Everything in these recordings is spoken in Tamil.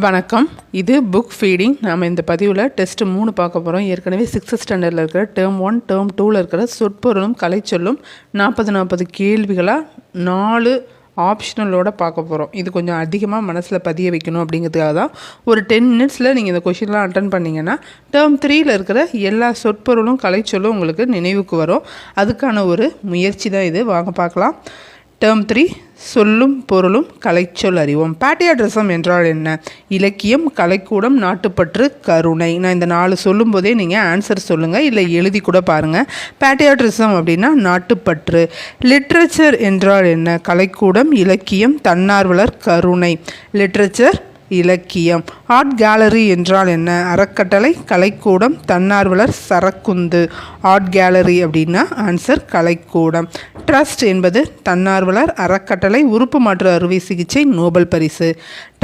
வணக்கம். இது புக் ஃபீடிங் நாம் இந்த பதிவில் டெஸ்ட் மூணு பார்க்க போகிறோம் ஏற்கனவே சிக்ஸ்த் ஸ்டாண்டர்டில் இருக்கிற டேர்ம் ஒன் டேர்ம் டூவில் இருக்கிற சொற்பொருளும் கலைச்சொல்லும் நாற்பது நாற்பது கேள்விகளாக நாலு ஆப்ஷனலோட பார்க்க போகிறோம் இது கொஞ்சம் அதிகமாக மனசில் பதிய வைக்கணும் அப்படிங்கிறதுக்காக தான். ஒரு டென் மினிட்ஸில் நீங்கள் இந்த கொஷின்லாம் அட்டன் பண்ணிங்கன்னா டேர்ம் த்ரீயில் இருக்கிற எல்லா சொற்பொருளும் கலைச்சொல்லும் உங்களுக்கு நினைவுக்கு வரும். அதுக்கான ஒரு முயற்சி தான் இது. வாங்க பார்க்கலாம். டேர்ம் த்ரீ சொல்லும் பொருளும் கலைச்சொல் அறிவோம். பேட்டியாட்ரசம் என்றால் என்ன? இலக்கியம் கலைக்கூடம் நாட்டுப்பற்று கருணை. நான் இந்த நாலு சொல்லும்போதே நீங்கள் ஆன்சர் சொல்லுங்கள் இல்லை எழுதி கூட பாருங்கள் பேட்டியாட்ரிசம் அப்படின்னா நாட்டுப்பற்று. லிட்ரேச்சர் என்றால் என்ன? கலைக்கூடம் இலக்கியம் தன்னார்வலர் கருணை. லிட்ரேச்சர் இலக்கியம். ஆர்ட் கேலரி என்றால் என்ன? அறக்கட்டளை கலைக்கூடம் தன்னார்வலர் சரக்குந்து. ஆர்ட் கேலரி அப்படின்னா ஆன்சர் கலைக்கூடம். ட்ரஸ்ட் என்பது தன்னார்வலர் அறக்கட்டளை உறுப்பு மாற்று அறுவை சிகிச்சை நோபல் பரிசு.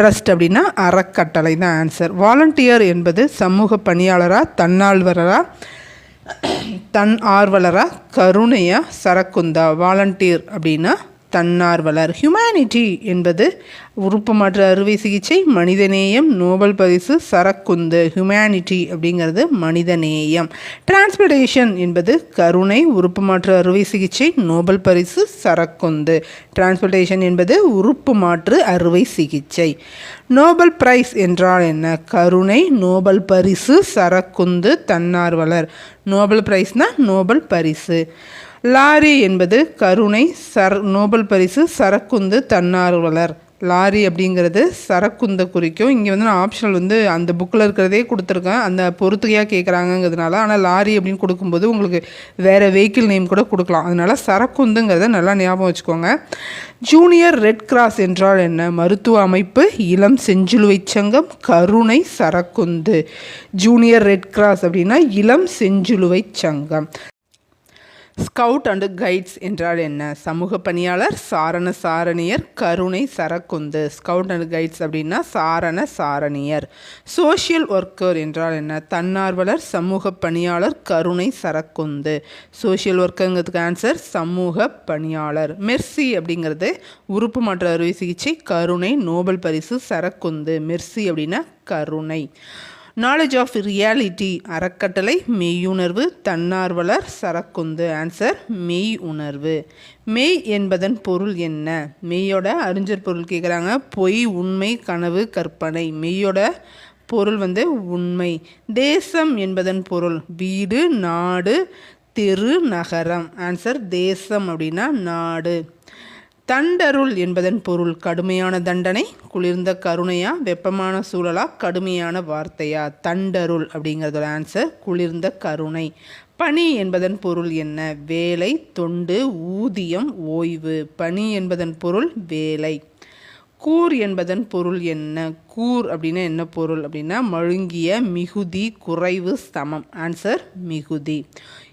ட்ரஸ்ட் அப்படின்னா அறக்கட்டளை தான் ஆன்சர் வாலண்டியர் என்பது சமூக பணியாளரா தன்னார்வலரா தன் ஆர்வலரா கருணையா சரக்குந்தா. வாலண்டியர் அப்படின்னா தன்னார்வலர் ஹியூமனிட்டி என்பது உறுப்பு மாற்று அறுவை சிகிச்சை மனிதநேயம் நோபல் பரிசு சரக்குந்து. ஹியூமனிட்டி அப்படிங்கிறது மனிதநேயம். டிரான்ஸ்பிளேஷன் என்பது கருணை உறுப்பு மாற்று அறுவை சிகிச்சை நோபல் பரிசு சரக்குந்து. டிரான்ஸ்பிளேஷன் என்பது உறுப்பு மாற்று அறுவை சிகிச்சை. நோபல் பிரைஸ் என்றால் என்ன? கருணை நோபல் பரிசு சரக்குந்து தன்னார்வலர் நோபல் பிரைஸ்னால் நோபல் பரிசு. லாரி என்பது கருணை சர் நோபல் பரிசு சரக்குந்து தன்னார்வலர். லாரி அப்படிங்கிறது சரக்குந்த குறிக்கும். இங்கே வந்து நான் ஆப்ஷனல் வந்து அந்த புக்கில் இருக்கிறதே கொடுத்துருக்கேன். அந்த பொறுத்துகையாக கேட்குறாங்கங்கிறதுனால ஆனால் லாரி அப்படின்னு கொடுக்கும்போது உங்களுக்கு வேறு வெஹிக்கிள் நேம் கூட கொடுக்கலாம். அதனால் சரக்குந்துங்கிறத நல்லா ஞாபகம் வச்சுக்கோங்க. ஜூனியர் ரெட் கிராஸ் என்றால் என்ன? மருத்துவ அமைப்பு இளம் செஞ்சிலுவை சங்கம் கருணை சரக்குந்து. ஜூனியர் ரெட் கிராஸ் அப்படின்னா இளம் செஞ்சிலுவை சங்கம். ஸ்கவுட் அண்டு கைட்ஸ் என்றால் என்ன? சமூக பணியாளர் சாரண சாரணியர் கருணை சரக்குந்து. ஸ்கவுட் அண்ட் கைட்ஸ் அப்படின்னா சாரண சாரணியர். சோஷியல் ஒர்க்கர் என்றால் என்ன? தன்னார்வலர் சமூக பணியாளர் கருணை சரக்குந்து. சோஷியல் ஒர்க்கருங்கிறதுக்கு ஆன்சர் சமூக பணியாளர். மெர்சி அப்படிங்கிறது உறுப்பு மாற்ற அறுவை சிகிச்சை கருணை நோபல் பரிசு சரக்குந்து. மெர்சி அப்படின்னா கருணை. நாலேஜ் ஆஃப் ரியாலிட்டி அறக்கட்டளை மெய்யுணர்வு தன்னார்வலர் சரக்குந்து. ஆன்சர் மெய் உணர்வு மெய் என்பதன் பொருள் என்ன? மெய்யோட அறிஞர் பொருள் கேட்குறாங்க பொய் உண்மை கனவு கற்பனை. மெய்யோட பொருள் வந்து உண்மை. தேசம் என்பதன் பொருள் வீடு நாடு தெரு நகரம். ஆன்சர் தேசம் அப்படின்னா நாடு. தண்டருள் என்பதன் பொருள் கடுமையான தண்டனை குளிர்ந்த கருணையா வெப்பமான சூழலா கடுமையான வார்த்தையா? தண்டருள் அப்படிங்கிறதோட ஆன்சர் குளிர்ந்த கருணை. பணி என்பதன் பொருள் என்ன? வேலை தொண்டு ஊதியம் ஓய்வு. பணி என்பதன் பொருள் வேலை. கூர் என்பதன் பொருள் என்ன? கூர் அப்படின்னா என்ன பொருள் அப்படின்னா மழுங்கிய மிகுதி குறைவு சமம். ஆன்சர் மிகுதி.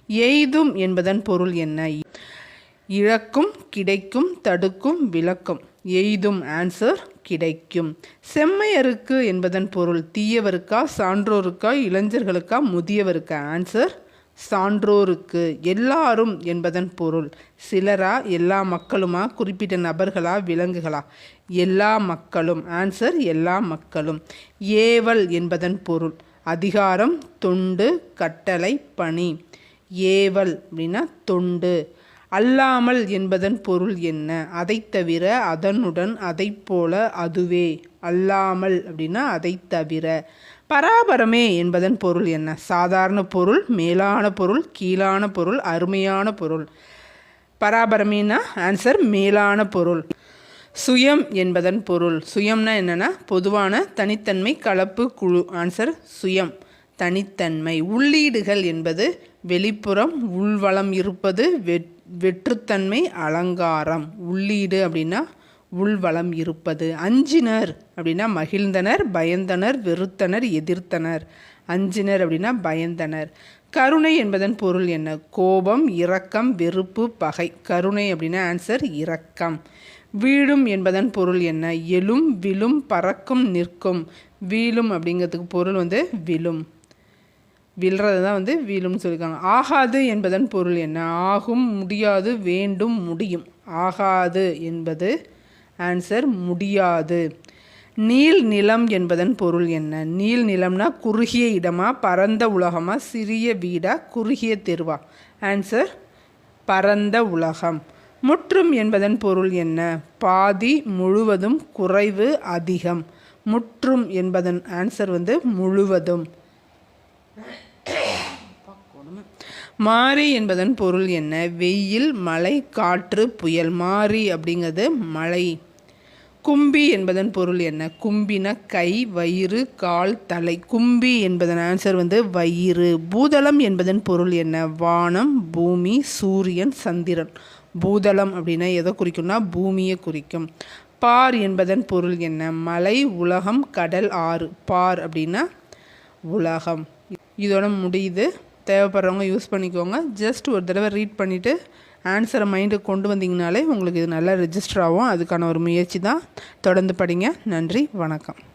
எய்தும் என்பதன் பொருள் என்ன? இழக்கும் கிடைக்கும் தடுக்கும் விளக்கும். எய்தும் ஆன்சர் கிடைக்கும். செம்மையருக்கு என்பதன் பொருள் தீயவருக்கா சான்றோருக்கா இளைஞர்களுக்கா முதியவருக்கா? ஆன்சர் சான்றோருக்கு. எல்லாரும் என்பதன் பொருள் சிலரா எல்லா மக்களுமா குறிப்பிட்ட நபர்களா விலங்குகளா? எல்லா மக்களும். ஆன்சர் எல்லா மக்களும். ஏவல் என்பதன் பொருள் அதிகாரம் தொண்டு கட்டளை பணி. ஏவல் அப்படின்னா தொண்டு. அல்லாமல் என்பதன் பொருள் என்ன? அதை தவிர அதனுடன் அதை போல அதுவே. அல்லாமல் அப்படின்னா அதை தவிர. பராபரமே என்பதன் பொருள் என்ன? சாதாரண பொருள் மேலான பொருள் கீழான பொருள் அருமையான பொருள். பராபரமேனா? ஆன்சர் மேலான பொருள். சுயம் என்பதன் பொருள். சுயம்னா என்னென்னா பொதுவான தனித்தன்மை கலப்பு குழு. ஆன்சர் சுயம். தனித்தன்மை. உள்ளீடுகள் என்பது வெளிப்புறம் உள்வளம் இருப்பது வெற்றி வெற்றுத்தன்மை அலங்காரம் உள்ளீடு அப்படின்னா உள்வளம் இருப்பது. அஞ்சினர் அப்படின்னா மகிழ்ந்தனர் பயந்தனர் வெறுத்தனர் எதிர்த்தனர். அஞ்சினர் அப்படின்னா பயந்தனர். கருணை என்பதன் பொருள் என்ன? கோபம் இரக்கம் வெறுப்பு பகை. கருணை அப்படின்னா ஆன்சர் இரக்கம். வீழும் என்பதன் பொருள் என்ன? எழும் விழும் பறக்கும் நிற்கும். வீழும் அப்படிங்கிறதுக்கு பொருள் வந்து விழும். விழுறது தான் வந்து வீழும்னு சொல்லியிருக்காங்க ஆகாது என்பதன் பொருள் என்ன? ஆகும் முடியாது வேண்டும் முடியும். ஆகாது என்பது ஆன்சர் முடியாது. நீள் நிலம் என்பதன் பொருள் என்ன? நீள் நிலம்னா குறுகிய இடமா பரந்த உலகமா சிறிய வீடா குறுகிய தெருவா? ஆன்சர் பரந்த உலகம். முற்றும் என்பதன் பொருள் என்ன? பாதி முழுவதும் குறைவு அதிகம். முற்றும் என்பதன் ஆன்சர் வந்து முழுவதும். மாறி என்பதன் பொருள் என்ன? வெயில் மழை காற்று புயல். மாறி அப்படிங்கிறது மழை. கும்பி என்பதன் பொருள் என்ன? கும்பின கை வயிறு கால் தலை. கும்பி என்பதன் ஆன்சர் வந்து வயிறு. பூதளம் என்பதன் பொருள் என்ன? வானம் பூமி சூரியன் சந்திரன். பூதளம் அப்படின்னா எதை குறிக்கும்னா? பூமியை குறிக்கும். பார் என்பதன் பொருள் என்ன? மலை உலகம் கடல் ஆறு. பார் அப்படின்னா உலகம். இதோட முடியுது. தேவைப்படுறவங்க யூஸ் பண்ணிக்கோங்க. ஜஸ்ட் ஒரு தடவை ரீட் பண்ணிவிட்டு ஆன்சரை மைண்டுக்கு கொண்டு வந்தீங்கனாலே உங்களுக்கு இது நல்லா ரெஜிஸ்டர் ஆகும். அதுக்கான ஒரு முயற்சி தான். தொடர்ந்து படிங்க. நன்றி. வணக்கம்.